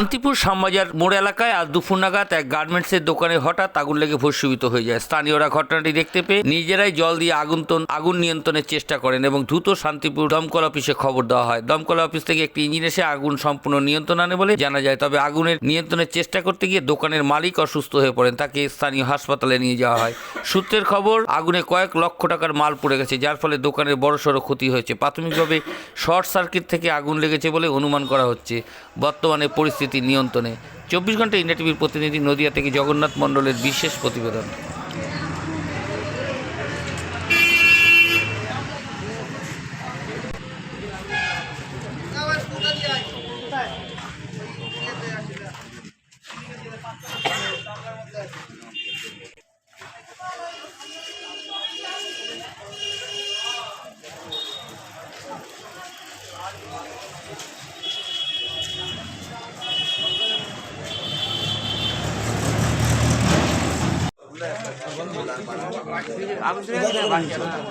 শান্তিপুর শ্যামবাজার মোড় এলাকায় আজ দুপুর নাগাদ এক গার্মেন্টসের দোকানে হঠাৎ আগুন লেগে ভস্মীভূত হয়ে যায়। স্থানীয়রা ঘটনাটি দেখতে পেয়ে নিজেরাই জল দিয়ে আগুন আগুন নিয়ন্ত্রণের চেষ্টা করেন এবং দ্রুত শান্তিপুর দমকল অফিসে খবর দেওয়া হয়। দমকল অফিস থেকে একটি ইঞ্জিন এসে আগুন সম্পূর্ণ নিয়ন্ত্রণ আনে বলে জানা যায়। তবে আগুনের নিয়ন্ত্রণের চেষ্টা করতে গিয়ে দোকানের মালিক অসুস্থ হয়ে পড়েন। তাকে স্থানীয় হাসপাতালে নিয়ে যাওয়া হয়। সূত্রের খবর, আগুনে কয়েক লক্ষ টাকার মাল পড়ে গেছে, যার ফলে দোকানের বড়সড় ক্ষতি হয়েছে। প্রাথমিকভাবে শর্ট সার্কিট থেকে আগুন লেগেছে বলে অনুমান করা হচ্ছে। বর্তমানে পরিস্থিতি নিয়ন্ত্রণে। চব্বিশ ঘণ্টা ইন্ডিয়া টিভির প্রতিনিধি নদিয়া থেকে জগন্নাথ মণ্ডলের বিশেষ প্রতিবেদন। লাইট করে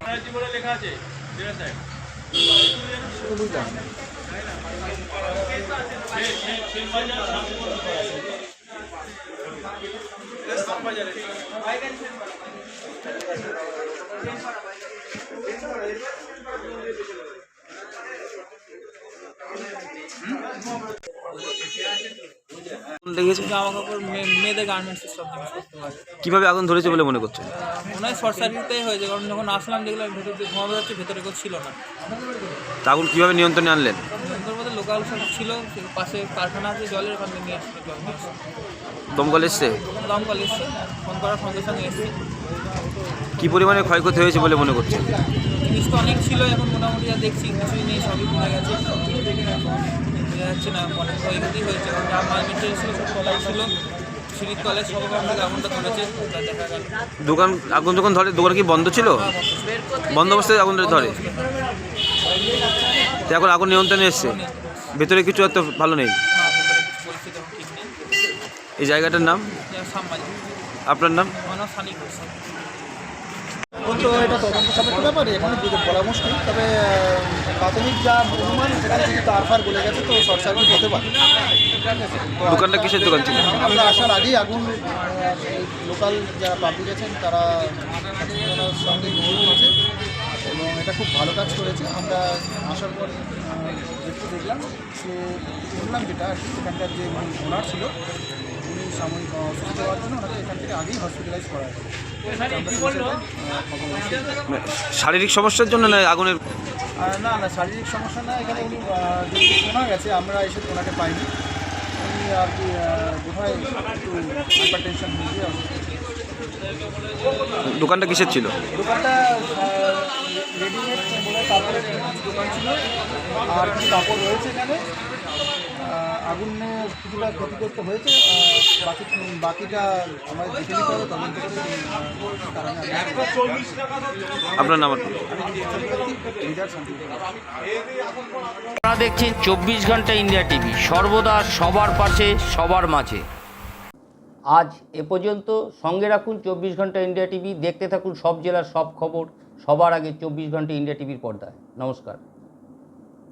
ব্যানার্জি বলে লেখা আছে ঠিক লেগেছে জামা কাপড় মেয়ে- মেয়েদের গার্মেন্টসের সব জিনিস করতে পারে কীভাবে আগুন ধরেছে বলে মনে করছেন? মনে হয় শর্ট সার্কিটটাই হয়েছে কারণ যখন আসলাম দেখলাম ভেতর দিয়ে ধোঁয়া বেরোচ্ছে ভেতরে কেউ ছিল না। তা আগুন কীভাবে নিয়ন্ত্রণে আনলেন? ভেতর মধ্যে লোকাল সব ছিল পাশে কারখানা আছে জলের ওখান থেকে নিয়ে আসছে জল দমকল এসছে? দমকল এসছে ফোন করার সঙ্গে সঙ্গে এসছে। কি পরিমাণে ক্ষয়ক্ষতি হয়েছে বলে মনে করছেন? জিনিস তো অনেক ছিল এখন মোটামুটি যা দেখছি কিছুই নেই সবই ভুলে গেছে। যাচ্ছে না অনেক ক্ষয়ক্ষতি হয়েছে। কারণ যা মাল মেটেরিয়াল ছিল সব তলায় ছিল। সিঁড়ির তলায় সব আগুনটা ধরেছে দেখা গেল। দোকান আগুন যখন ধরে দোকান কি বন্ধ ছিল? বন্ধ অবস্থায় আগুন ধরে। তো এখন আগুন নিয়ন্ত্রণে এসছে। ভেতরে কিছু এত ভালো নেই। নেই। এই জায়গাটার নাম? আপনার নাম? মনে হয় এখন তো এটা তদন্ত সাপেক্ষ ব্যাপার এখন বলা মুশকিল তবে প্রাথমিক যা অনুমান সেখানে তার ফার গলে গেছে তো শর্ট সার্কিট হতে পারে। দোকানটা কিসের দোকান ছিল? আমরা আসার আগেই আগুন লোকাল যারা পাবলিক আছেন তারা সঙ্গে নিয়ে করেছে এবং এটা খুব ভালো কাজ করেছে। আমরা আসার পর একটু দেখলাম সে শুনলাম যেটা আর কি এখানকার যে ওনার ছিল উনি সাময়িক অসুস্থ হওয়ার জন্য ওনাকে এখান থেকে আগেই হসপিটালাইজ করা হয় পেয়েছি। শারীরিক সমস্যার জন্য না আগুনের না না শারীরিক সমস্যা না এখানে উনি যদি শোনা গেছে আমরা এসে ওনাকে পাইনি। উনি আর কি বোধহয় একটু হাইপার টেনশন দোকানটা কিসের ছিল? দোকানটা রেডিমেড বলে কাপড়ের দোকান ছিল। আর কিছু কাপড় রয়েছে এখানে। আগুনে কিছুটা ক্ষতিগ্রস্ত হয়েছে বাকি বাকিটা আমরা দেখে নিতে হবে তদন্ত নাম আপনারা দেখছেন চব্বিশ ঘণ্টা ইন্ডিয়া টিভি সর্বদা সবার পাশে সবার মাঝে। আজ এ পর্যন্ত সঙ্গে রাখুন চব্বিশ ঘণ্টা ইন্ডিয়া টিভি দেখতে থাকুন সব জেলার সব খবর সবার আগে চব্বিশ ঘণ্টা ইন্ডিয়া টিভির পর্দায়। নমস্কার।